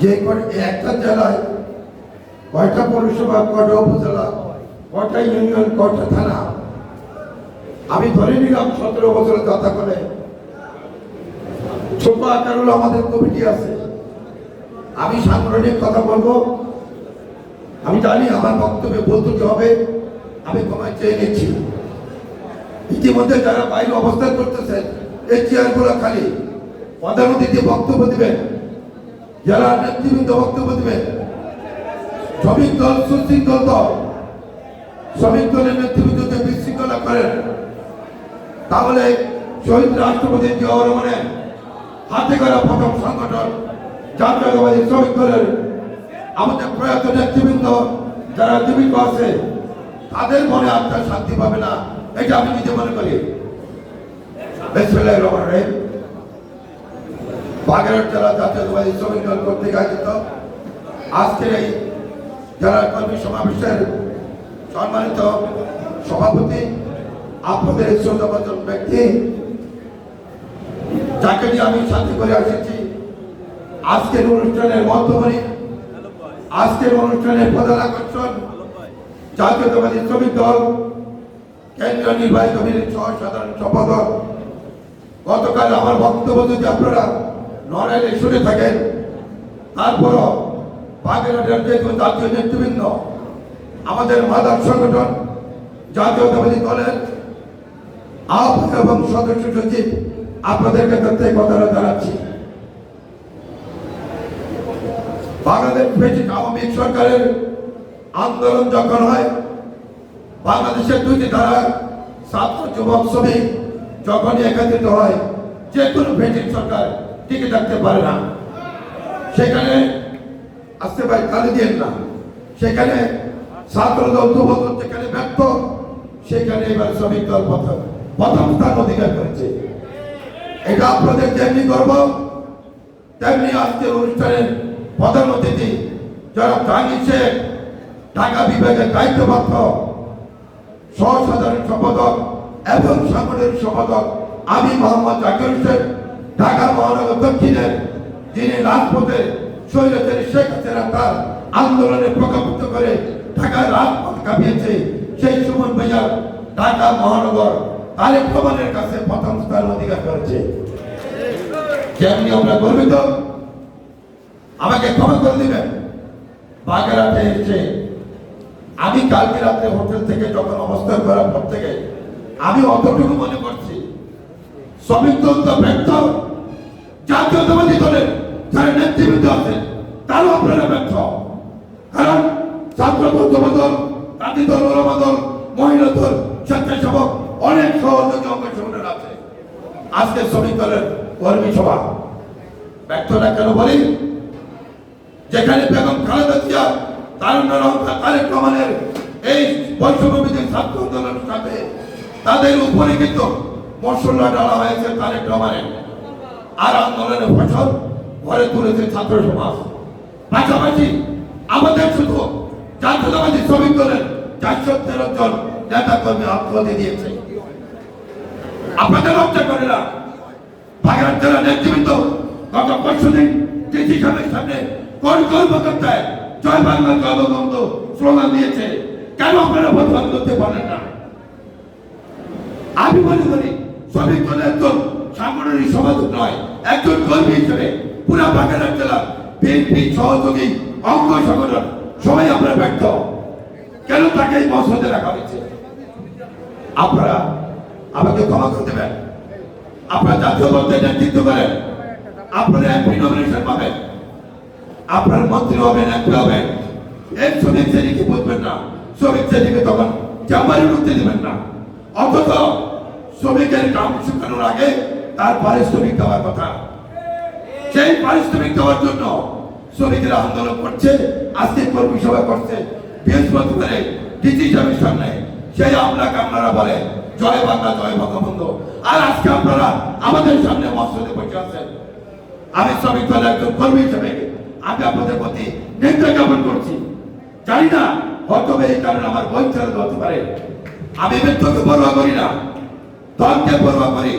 যে একটা জেলায়, কয়টা পৌরসভা, কয়টা উপজেলা, কয়টা ইউনিয়ন, কয়টা থানা? আমি ধরে নিলাম সতেরো বছরে যাত্রা করে ছোট হলো আমাদের কমিটি আছে। আমি সাংগঠনিক কথা বলব। আমি জানি আমার বক্তব্যে বলতে হবে। আমি ক্ষমা চেয়ে নিচ্ছি। ইতিমধ্যে যারা বাইরে অবস্থান করতেছেন, এই চেয়ারগুলো খালি। প্রধান অতিথি বক্তব্য দিবেন। যারা নেতৃবৃন্দ বক্তব্য দিবেন শ্রমিক দল, সুশৃঙ্খল দল, শ্রমিক দলের নেতৃবৃন্দ বিশৃঙ্খলা করেন। তাহলে শহীদ রাষ্ট্রপতি জিয়াউর রহমানের হাতে করা প্রথম সংগঠন জাতীয়তাবাদী শ্রমিক দলের আমাদের প্রয়াত নেতৃবৃন্দ যারা জীবিত আছে, তাদের মনে আত্মার শান্তি পাবে না, এটা আমি নিজে মনে করি। বিসমিল্লাহির রহমানির। রহিম বাগেরহাট জেলা জাতীয়তাবাদী শ্রমিক দল কর্তৃক আয়োজিত। আজকের এই জেলা কর্মী সমাবেশের সম্মানিত সভাপতি, আপনাদের শ্রদ্ধাভাজন ব্যক্তি, যাকে নিয়ে আমি সাথে করে এসেছি আজকের অনুষ্ঠানের মধ্যমণি, আজকের অনুষ্ঠানের প্রধান আকর্ষণ জাতীয়তাবাদী শ্রমিক দল, কেন্দ্রীয় নির্বাহী কমিটির সহ সাধারণ সম্পাদক। গতকাল আমার বক্তব্য যদি আপনারা নড়াইলে শুনে থাকেন। তারপরও বাগেরহাটের যে জাতীয় নেতৃবৃন্দ, আমাদের মাদার সংগঠন, জাতীয়তাবাদী দলের আহ্বায়ক এবং সদস্য সচিব, আপনাদের কাছে কথাটা জানাচ্ছি। বাংলাদেশ ব্রিটিশ আওয়ামী সরকারের আন্দোলন যখন হয়, বাংলাদেশের দুইটি ধারা, ছাত্র, যুবক, শ্রমিক যখনই একত্রিত হয়, যে কোনো ব্রিটিশ সরকার টিকে থাকতে পারে না। সেখানে আসতে ভাই তালি দিয়েন না। সেখানে ছাত্র দল যুবক দল যেখানে ব্যর্থ, সেখানে এবার শ্রমিক দল প্রথম প্রথম স্থান অধিকার করেছে। এটা আপনাদের যেমনি করব তেমনি আজকের অনুষ্ঠানের প্রধান অতিথি যারা জাহাঙ্গীর শেখ, ঢাকা বিভাগের দায়িত্বপ্রাপ্ত সহসাধারণ সম্পাদক এবং সাংগঠনিক সম্পাদক আমি মোহাম্মদ জাকির হোসেন ঢাকা মহানগর দক্ষিণের যিনি রাজপথে শৈলতের শেখ হাসিনা তার আন্দোলনে প্রকাশিত করে ঢাকার রাজপথ কাঁপিয়েছে, সেই সুমন ভাইয়া ঢাকা মহানগর তারেক রহমানের কাছে প্রথম স্থান অধিকার করেছে। যেমনি আমরা গর্বিত, আমাকে ক্ষমা করে দিবেন। বাগেরহাটে এসে আমি কালকে রাত্রে হোটেল থেকে যখন অবস্থান করার পর থেকে আমি অতটুকু মনে করছি, শ্রমিক তো ব্যর্থ। জাতীয়তাবাদী দলের যারা নেতৃবৃন্দ আছে, তারও আপনারা ব্যর্থ। কারণ ছাত্র দল জাতি দল ওলামা দল মহিলা দল, স্বেচ্ছাসেবক, অনেক সহযোগী অংশগ্রহণ আছে। আজকে শ্রমিক দলের কর্মী সভা। ব্যর্থতা কেন বলি? যেখানে বেগম খালেদা জিয়া, তারুণ্য রহমান, তারেক রহমানের এই বৈষম্যবিধি ছাত্র আন্দোলনের সাথে তাদের উপরে কিন্তু মশলা ডালা হয়েছে তারেক রহমানের। আর আন্দোলনের ফসল ঘরে তুলেছে ছাত্র সমাজ। পাশাপাশি আমাদের শুধু জাতীয়তাবাদী শ্রমিক দলের চারশো তেরো জন নেতা কর্মী আত্মহত্যা দিয়েছে। আপনাদের লজ্জা করে না, বাগেরহাট জেলা নেতৃবৃন্দ গত পরশু দিন ডিসি সাহেবের সামনে কোন কর্মকর্তায় জয় বাংলা বঙ্গবন্ধু স্লোগান দিয়েছে। কেন আপনারা প্রতিবাদ করতে পারেন না? আমি মনে করি, শ্রমিক দলের একজন সাংগঠনিক সমাজ নয় একজন কর্মী হিসেবে পুরা বাগেরহাট জেলার বিএনপি সহযোগী, অঙ্গ সংগঠন, সবাই আমরা ব্যর্থ। কেন তাকে এই মসজিদে রাখা হয়েছে? আপনারা আমাকে ক্ষমা করে দেবেন। আপনারা জাতীয় পর্যায়ে নেতৃত্ব করেন। আপনারা এমপি নমিনেশন পাবেন। আপনার মন্ত্রী হবেন এমপি হবেন। এই শ্রমিক শ্রেণীকে বুঝবেন না। শ্রমিক শ্রেণীকে তখন চেম্বারে ঢুকতে দেবেন না। অথচ শ্রমিকের কাম শুকানোর আগে তার পারিশ্রমিক দেওয়ার কথা। সেই পারিশ্রমিক দেওয়ার জন্য শ্রমিকেরা আন্দোলন করছে, আজকে কর্মী সভা করছে। বৃহস্পতিবারে ডিসি সাহেবের সামনে সেই আপনাকে আপনারা বলে, জয় বাংলা, জয় বঙ্গবন্ধু। আর আজকে আপনারা আমাদের সামনে মসজিদে বসে আছেন। আমি শ্রমিক দলের একজন কর্মী হিসেবে আমি আপনাদের প্রতি নিন্দা জ্ঞাপন করছি। জানি না হয়তো এই কারণে আমার বই ছেড়ে হতে পারে। আমি মৃত্যুকে পরোয়া করি না দলকে পরোয়া করি।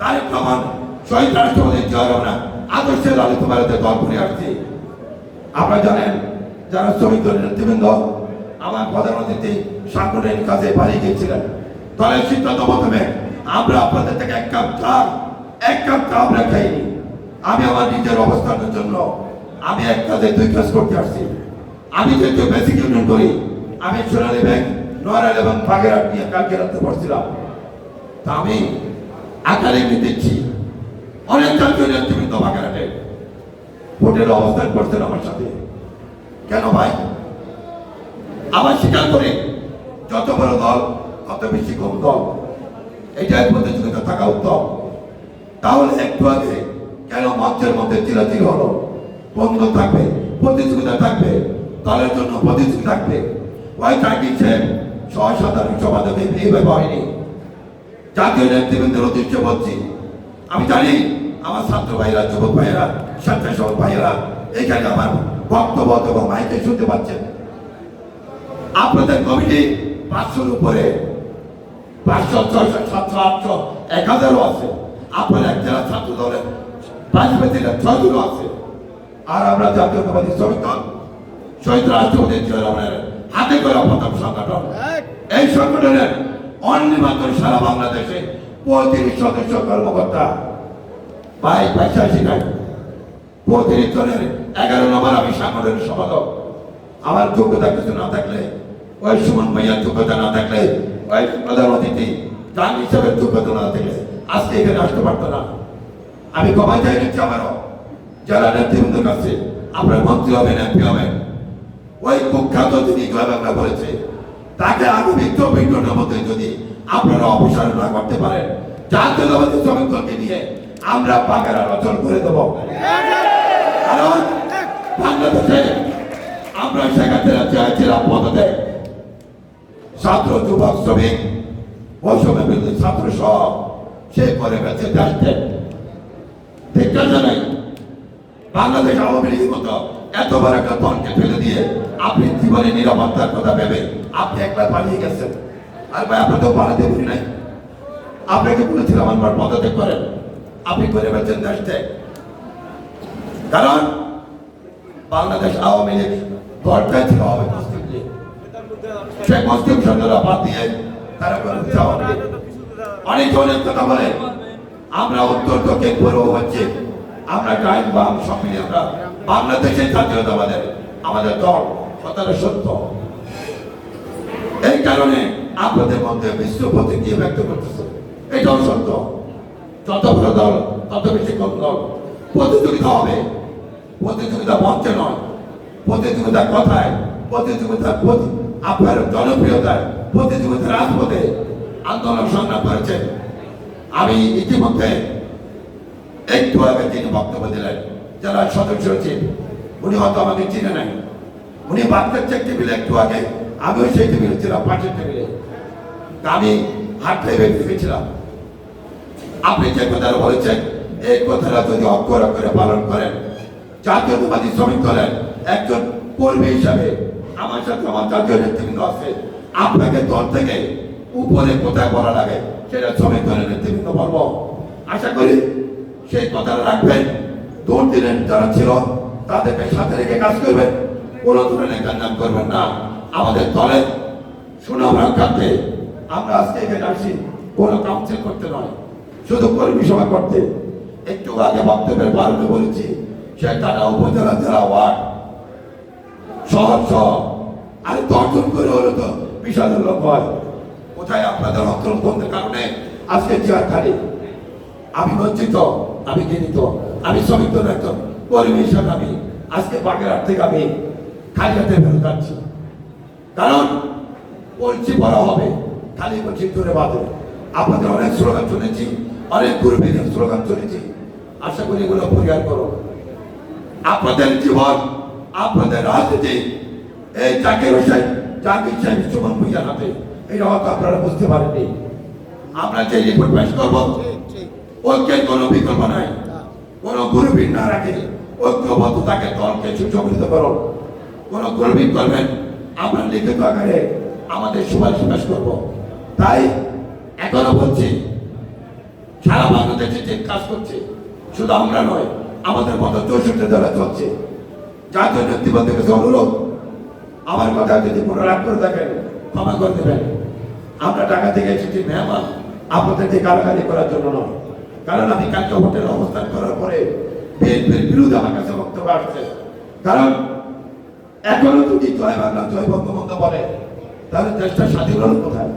তারেক রহমান শহীদ রাষ্ট্রপতি জিয়া রহমান আদর্শে লালিত ভারতে দল করে আসছি। আপনারা জানেন, যারা শ্রমিক দলের নেতৃবৃন্দ, আমার প্রধান অতিথি সাংগঠনিক কাজে বাড়ি গিয়েছিলেন। দলের সিদ্ধান্ত মাধ্যমে আমরা আপনাদের থেকে এক কাপ চা, এক কাপ চা আমরা খাইনি আমি আমার নিজের অবস্থানের জন্য আমি এক কাজে দুই কাজ করতে আসছি। আমি যেহেতু বেসিক ইউনিয়ন করি, আমি সোনালী ব্যাংক নয়রাল এবং বাগেরহাট নিয়ে কালকে রাখতে পারছিলাম তা আমি একাডেমি দিচ্ছি অনেক জাতীয় নেতৃবৃন্দ বাগেরহাটে হোটেলে অবস্থান করছেন আমার সাথে। কেন ভাই? আবার স্বীকার করে। যত বড় দল, তত বেশি কম দল। এটাই প্রতিযোগিতা থাকা উত্তম। তাহলে একটু আগে কেন মঞ্চের মধ্যে চিরাচির হলো? বন্ধ থাকবে, প্রতিযোগিতা থাকবে, দলের জন্য প্রতিযোগিতা থাকবে। ওই চাকরিছে সহ সাধারণ সমাধানে এইভাবে হয়নি। জাতীয় নেতৃবৃন্দের উদ্দেশ্যে বলছি। আমি জানি আমার ছাত্র ভাইরা যুবক ভাইয়েরা স্বেচ্ছাসেবক ভাইয়েরা এখানে আমার বক্তব্য এবং মাইকে শুনতে পাচ্ছেন। আপনাদের কমিটি পাঁচশোর উপরে পাঁচশো ছয়শো সাতশো আটশো এক হাজারও আছে। আপনার এক জেলা ছাত্র দলের পাঁচ প্রেসিডেন্ট ছয়জনও আছে। আর আমরা জাতীয়তাবাদী দল শহীদ রাষ্ট্রপতি জিয়া রহমানের হাতে করে প্রথম সংগঠন এই সংগঠনের অনির্বাচন সারা বাংলাদেশে পঁয়ত্রিশ সদস্য কর্মকর্তা। ভাই, পয়সা শিখাই পঁয়ত্রিশ জনের এগারো নম্বর আমি সাংগঠনিক সম্পাদক। আমার যোগ্যতা কিছু না থাকলে, ওই সুমন ভাইয়ার যোগ্যতা না থাকলে, ওই প্রধান অতিথি গান হিসাবে যোগ্যতা না থাকলে আজকে এখানে আসতে পারতো না। আমি কমাই চাই নিচ্ছি আমারও। যারা নেতৃবৃন্দের কাছে আপনার মন্ত্রী হবেন, এমপি হবেন, ওই কুখ্যাত যিনি বাংলা বলেছে তাকে আগামী চব্বিশ ঘণ্টার মধ্যে যদি আপনারা অপসারণ না করতে পারেন জাতীয়তাবাদী শ্রমিক দলকে নিয়ে আমরা বাগেরা রচন করে দেব। কারণ বাংলাদেশে আমরা সেখানে চেয়েছিলাম পদতে ছাত্র, যুবক, শ্রমিক বৈষম্য বিরোধী ছাত্র সহ সে করে গেছে দেশকে। ঠিক আছে নাই? বাংলাদেশ আওয়ামী লীগের মতো এত বড় একটা দলকে ফেলে দিয়ে আপনি জীবনে নিরাপত্তার কথা ভেবে আপনি একলা পালিয়ে গেছেন। আর ভাই আপনি তো পালাতে বলি নাই। আপনাকে বলেছিলাম, আমার পদত্যাগ করেন। আপনি করে গেছেন দেশ ত্যাগ। কারণ বাংলাদেশ আওয়ামী লীগ দলটাই ছিল হবে মুসলিম মুসলিম সন্তানরা বাদ দিয়ে তারা করে দিচ্ছে আওয়ামী অনেক অনেক কথা বলে। আমরা উত্তর, দক্ষিণ, পূর্ব হচ্ছে। আমরা ডাইন বাম, সব মিলিয়ে আমরা বাংলাদেশের জাতীয়তাবাদের আমাদের দল কথাটা সত্য। এই কারণে আপনাদের মধ্যে বিশ্ব প্রতিক্রিয়া ব্যক্ত করতেছে। এটাও সত্য। যত বড় দল, তত বেশি দল। প্রতিযোগিতা হবে। প্রতিযোগিতা মঞ্চে নয়। প্রতিযোগিতা কথায়, প্রতিযোগিতা প্রতি- আপনার জনপ্রিয়তায় প্রতিযোগিতা রাজপথে আন্দোলন সংগ্রাম করেছেন। আমি ইতিমধ্যে একটু আগে তিনি বক্তব্য দিলেন। যারা সদস্য ছিলেন উনি হয়তো আমাকে চিনে নাই। উনি বাচ্চার চেক টেবিলে একটু আগে, আমিও সেই টেবিলে ছিলাম, পাশের টেবিলে। আমি ভেবে ভেবেছিলাম আপনি যে কথাটা বলেছেন, এই কথাটা যদি অক্ষর অক্ষরে পালন করেন জাতীয়তাবাদী শ্রমিক দলের একজন কর্মী হিসাবে আমার সাথে আমার জাতীয় নেতৃবৃন্দ আছে, আপনাকে দল থেকে উপরে কোথায় বলা লাগে, সেটা শ্রমিক দলের নেতৃবৃন্দ বলব। আশা করি সেই কথাটা রাখবেন। দৌড় দিলেন যারা ছিল, তাদেরকে সাথে রেখে কাজ করবেন কোনো ধরনের কান্নাম করবেন না। আমাদের দলের সুনাম রক্ষার্থে আমরা আজকে এখানে আসি কোনো কাউন্সিল করতে নয়। শুধু কর্মী সভা করতে। একটু আগে বক্তব্যের বারণে বলেছি, সেখানে উপজেলা জেলা ওয়ার্ড, শহর শহর আরে দর্শন করে হলো তো বিশালের লোক হয়। কোথায় আপনাদের অন্তর্বন্ধের কারণে আজকে চেয়ার খালি? আমি লজ্জিত। আমি ঘৃণিত আমি শ্রমিক দলের একজন কর্মী হিসাবে আমি আজকে বাগেরহাট থেকে আমি খালি হাতে ফেরত যাচ্ছি। কারণ বলছি বড় হবে, খালি বলছি ধরে বাঁধে আপনাদের অনেক স্লোগান শুনেছি, অনেক গুরুবিদের স্লোগান শুনেছি। আশা করি এগুলো পরিহার করো। আপনাদের জীবন, আপনাদের রাজনীতি, এই জাকির হোসেন, জাকির সাহেব সুমন ভুইয়ার হাতে, এটা হয়তো আপনারা বুঝতে পারেননি। আমরা যে রিপোর্ট পেশ করব ঐক্যের কোনো বিকল্প নাই কোনো গুরুবিন না রাখে ঐক্যবদ্ধতাকে দলকে সুসংগঠিত করুন কোনো গুরুবিন করবেন আমরা লিখিত আকারে আমাদের সুপারিশ পেশ করব। তাই এখনও বলছি, সারা বাংলাদেশে যে কাজ করছে, শুধু আমরা নয়, আমাদের মতো চৌষট্টি দলে চলছে। জাতীয় নেতৃবৃন্দের কাছে অনুরোধ, আমার কথা যদি কোনো রাগ করে থাকেন, ক্ষমা করে দেবেন। আমরা টাকা থেকে এসেছি মেহমান আপনাদেরকে গালাগালি করার জন্য নয়। কারণ আমি কালকে হোটেলে অবস্থান করার পরে বিএনপির বিরুদ্ধে আমার কাছে বক্তব্য আসছে। কারণ এখনও যদি জয় বাংলা, জয় বঙ্গবন্ধু বলে, তাহলে দেশটা স্বাধীন কোথায়?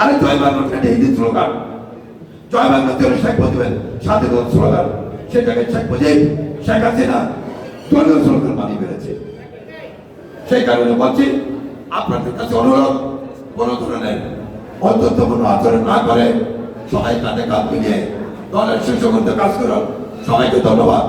আরে জয় বাংলা একটা হিন্দি স্লোগান। জয় বাংলা জন্য শেখ মুজিবের স্বাধীনতা স্লোগান। সেটাকে শেখ মুজিব, শেখ হাসিনা দলীয় স্লোগান ফেলেছে। সেই কারণে বলছি, আপনাদের কাছে অনুরোধ, কোনো ধরনের অত্যন্তপূর্ণ আচরণ না করে সবাই কাঁধে কাঁধ মিলিয়ে দলের শীর্ষকর্তে কাজ করুন সবাইকে ধন্যবাদ।